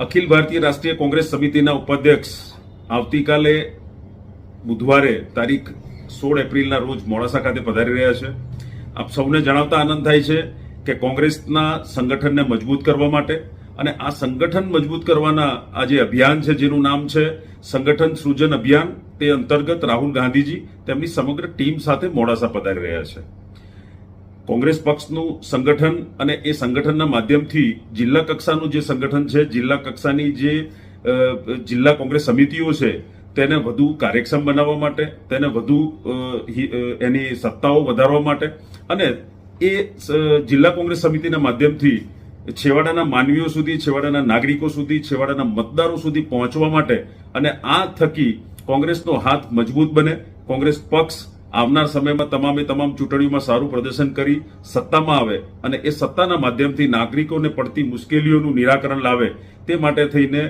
અખિલ ભારતીય રાષ્ટ્રીય કોંગ્રેસ સમિતિના ઉપાધ્યક્ષ આવતીકાલે બુધવારે તારીખ સોળ એપ્રિલના રોજ મોડાસા ખાતે પધારી રહ્યા છે. આપ સૌને જણાવતા આનંદ થાય છે કે કોંગ્રેસના સંગઠનને મજબૂત કરવા માટે અને આ સંગઠન મજબૂત કરવાના આ જે અભિયાન છે, જેનું નામ છે સંગઠન સૃજન અભિયાન, તે અંતર્ગત રાહુલ ગાંધીજી તેમની સમગ્ર ટીમ સાથે મોડાસા પધારી રહ્યા છે. કોંગ્રેસ પક્ષનું સંગઠન અને એ સંગઠનના માધ્યમથી જિલ્લા કક્ષાનું જે સંગઠન છે, જિલ્લા કક્ષાની જે જિલ્લા કોંગ્રેસ સમિતિઓ છે, તેને વધુ કાર્યક્ષમ બનાવવા માટે, તેને વધુ એની સત્તાઓ વધારવા માટે અને એ જિલ્લા કોંગ્રેસ સમિતિના માધ્યમથી છેવાડાના માનવીઓ સુધી, છેવાડાના નાગરિકો સુધી, છેવાડાના મતદારો સુધી પહોંચવા માટે અને આ થકી કોંગ્રેસનો હાથ મજબૂત બને, કોંગ્રેસ પક્ષ આવનાર સમયમાં તમામે તમામ ચૂંટણીઓમાં સારું પ્રદર્શન કરી સત્તામાં આવે અને એ સત્તાના માધ્યમથી નાગરિકોને પડતી મુશ્કેલીઓનું નિરાકરણ લાવે તે માટે થઈને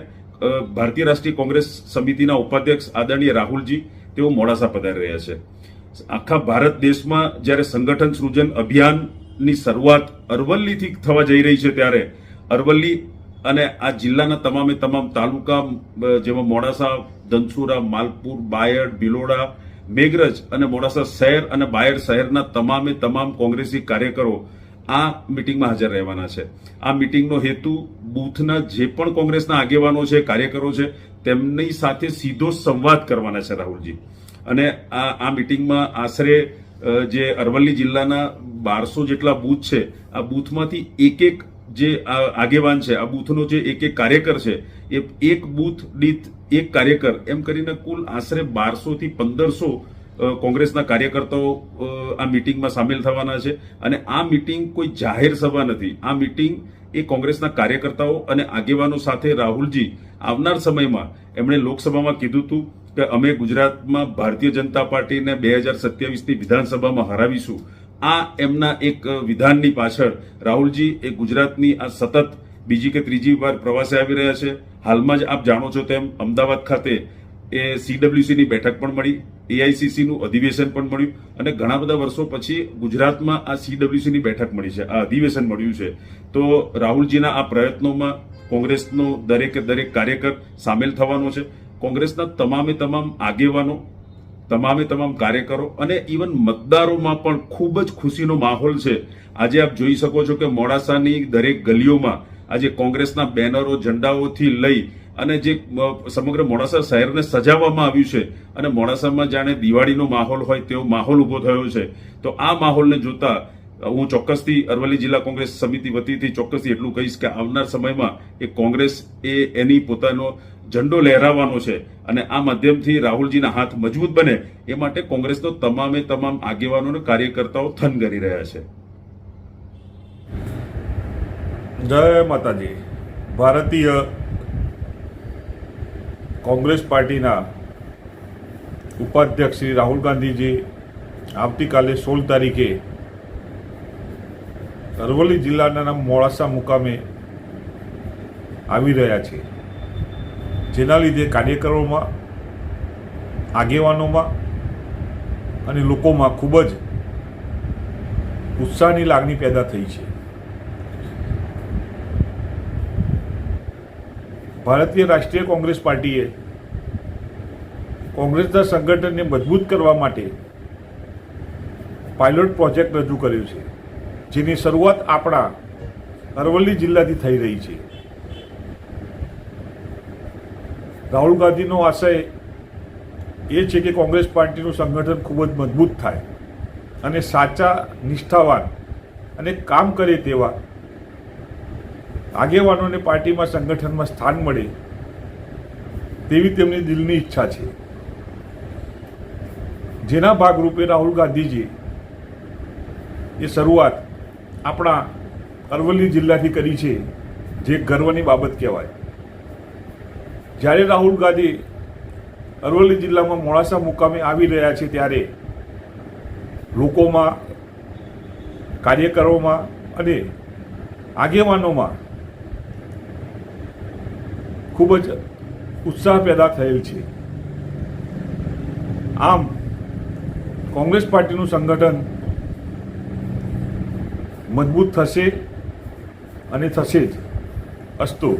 ભારતીય રાષ્ટ્રીય કોંગ્રેસ સમિતિના ઉપાધ્યક્ષ આદરણીય રાહુલજી તેઓ મોડાસા પધારી રહ્યા છે. આખા ભારત દેશમાં જ્યારે સંગઠન સૃજન અભિયાનની શરૂઆત અરવલ્લીથી થવા જઈ રહી છે ત્યારે અરવલ્લી અને આ જિલ્લાના તમામે તમામ તાલુકા જેમાં મોડાસા, ધનસુરા, માલપુર, બાયડ, ભિલોડા મેઘરજ અને મોડાસા શહેર અને બાયડ શહેરના તમામે તમામ કોંગ્રેસી કાર્યકરો આ મિટિંગમાં હાજર રહેવાના છે. આ મિટિંગનો હેતુ બૂથના જે પણ કોંગ્રેસના આગેવાનો છે, કાર્યકરો છે, તેમની સાથે સીધો સંવાદ કરવાના છે રાહુલજી. અને આ આ મિટિંગમાં આશરે જે અરવલ્લી જિલ્લાના બારસો જેટલા બૂથ છે, આ બૂથમાંથી એક એક જે આગેવાન છે, આ બૂથનો જે એક એક કાર્યકર છે, એ એક બૂથ દીઠ એક કાર્યકર, એમ કરીને કુલ આશરે બારસો થી પંદરસો કોંગ્રેસના કાર્યકર્તાઓ આ મિટિંગમાં સામેલ થવાના છે. અને આ મિટિંગ કોઈ જાહેર સભા નથી. આ મિટિંગ એ કોંગ્રેસના કાર્યકર્તાઓ અને આગેવાનો સાથે રાહુલજી આવનાર સમયમાં એમણે લોકસભામાં કીધું હતું કે અમે ગુજરાતમાં ભારતીય જનતા પાર્ટીને બે હજાર સત્યાવીસની વિધાનસભામાં હરાવીશું. આ એમના એક વિધાનની પાછળ રાહુલજી એ ગુજરાતની આ સતત બીજી કે ત્રીજી વાર પ્રવાસે આવી રહ્યા છે. હાલમાં જ આપ જાણો છો તેમ અમદાવાદ ખાતે એ સીડબ્લ્યુસીની બેઠક પણ મળી, એઆઈસીસીનું અધિવેશન પણ મળ્યું અને ઘણા બધા વર્ષો પછી ગુજરાતમાં આ સીડબ્લ્યુસીની બેઠક મળી છે, આ અધિવેશન મળ્યું છે. તો રાહુલજીના આ પ્રયત્નોમાં કોંગ્રેસનો દરેકે દરેક કાર્યકર સામેલ થવાનો છે. કોંગ્રેસના તમામે તમામ આગેવાનો તમામે તમામ કાર્યકરો અને ઇવન મતદારોમાં પણ ખૂબ જ ખુશીનો માહોલ છે. આજે આપ જોઈ શકો છો કે મોડાસાની દરેક ગલીઓમાં આજે કોંગ્રેસના બેનરો, ઝંડાઓથી લઈ અને જે સમગ્ર મોડાસા શહેરને સજાવવામાં આવ્યું છે અને મોડાસામાં જાણે દિવાળીનો માહોલ હોય તેવો માહોલ ઊભો થયો છે. તો આ માહોલને જોતા હું ચોક્કસથી અરવલ્લી જિલ્લા કોંગ્રેસ સમિતિ વતીથી ચોક્કસથી એટલું કહીશ કે આવનાર સમયમાં એ કોંગ્રેસ એ એની પોતાનો ઝંડો લહેરાવવાનો છે અને આ માધ્યમથી રાહુલજીના હાથ મજબૂત બને એ માટે કોંગ્રેસનો તમામે તમામ આગેવાનો અને કાર્યકર્તાઓ થન કરી રહ્યા છે. જય માતાજી. ભારતીય કોંગ્રેસ પાર્ટીના ઉપાધ્યક્ષ શ્રી રાહુલ ગાંધીજી આવતીકાલે સોળ તારીખે અરવલ્લી જિલ્લાના મોડાસા મુકામે આવી રહ્યા છે. જેના લીધે કાર્યકરોમાં, આગેવાનોમાં અને લોકોમાં ખૂબ જ ઉત્સાહની લાગણી પેદા થઈ છે. ભારતીય રાષ્ટ્રીય કોંગ્રેસ પાર્ટીએ કોંગ્રેસના સંગઠનને મજબૂત કરવા માટે પાયલોટ પ્રોજેક્ટ રજૂ કર્યો છે, જેની શરૂઆત આપણા અરવલ્લી જિલ્લાથી થઈ રહી છે. રાહુલ ગાંધીનો આશય એ છે કે કોંગ્રેસ પાર્ટીનું સંગઠન ખૂબ જ મજબૂત થાય અને સાચા, નિષ્ઠાવાન અને કામ કરે તેવા આગેવાનોને પાર્ટીમાં સંગઠનમાં સ્થાન મળે તેવી તેમની દિલની ઈચ્છા છે. જેના ભાગરૂપે રાહુલ ગાંધીજી એ શરૂઆત આપણા અરવલ્લી જિલ્લાથી કરી છે, જે ગર્વની બાબત કહેવાય. જ્યારે રાહુલ ગાંધી અરવલ્લી જિલ્લામાં મોડાસા મુકામે આવી રહ્યા છે ત્યારે લોકોમાં, કાર્યકરોમાં અને આગેવાનોમાં ખૂબ જ ઉત્સાહ પેદા થયેલ છે. આમ, કોંગ્રેસ પાર્ટીનું સંગઠન મજબૂત થશે અને થશે જ. અસ્તુ.